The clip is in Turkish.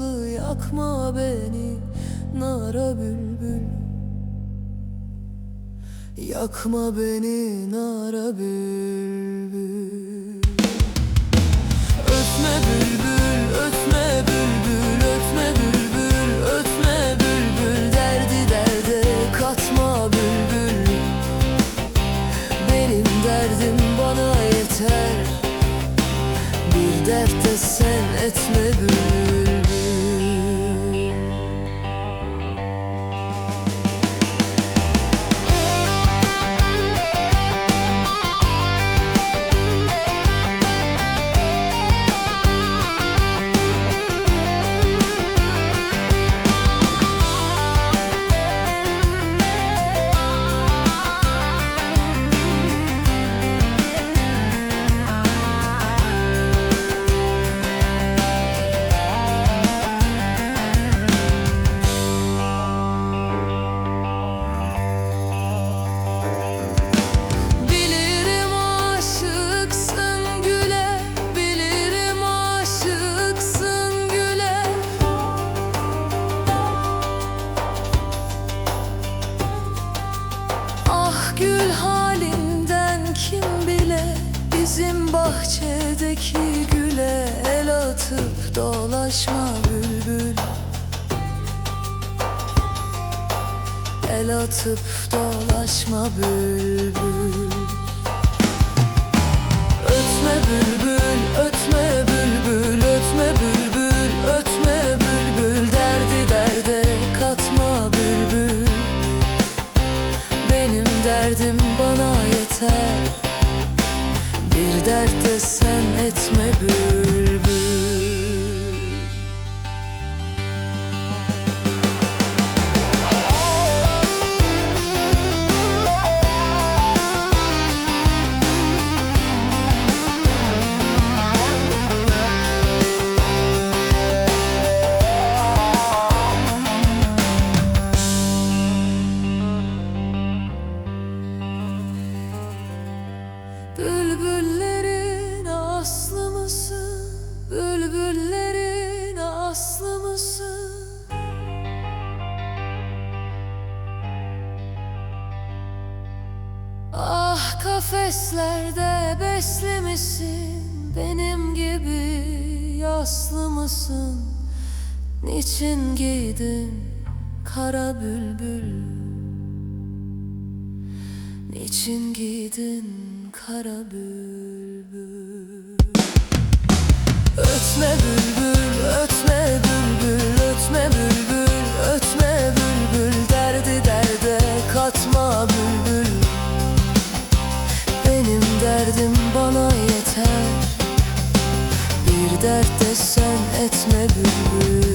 yakma beni nara bülbül. Yakma beni nara bülbül dolaşma bülbül. El atıp dolaşma bülbül. Ötme bülbül, ötme bülbül, ötme bülbül, ötme bülbül. Derdi derde katma bülbül. Benim derdim bana yeter. Bir dert de sen etme bülbül Bülbüllerin aslı mısın? Bülbüllerin aslı mısın? Ah kafeslerde besli misin? Benim gibi yaslı mısın? Niçin giydin kara bülbül? Niçin giydin kara bülbül. Ötme bülbül, ötme bülbül, ötme bülbül, ötme bülbül. Derdi derde katma bülbül. Benim derdim bana yeter. Bir dert de sen etme bülbül.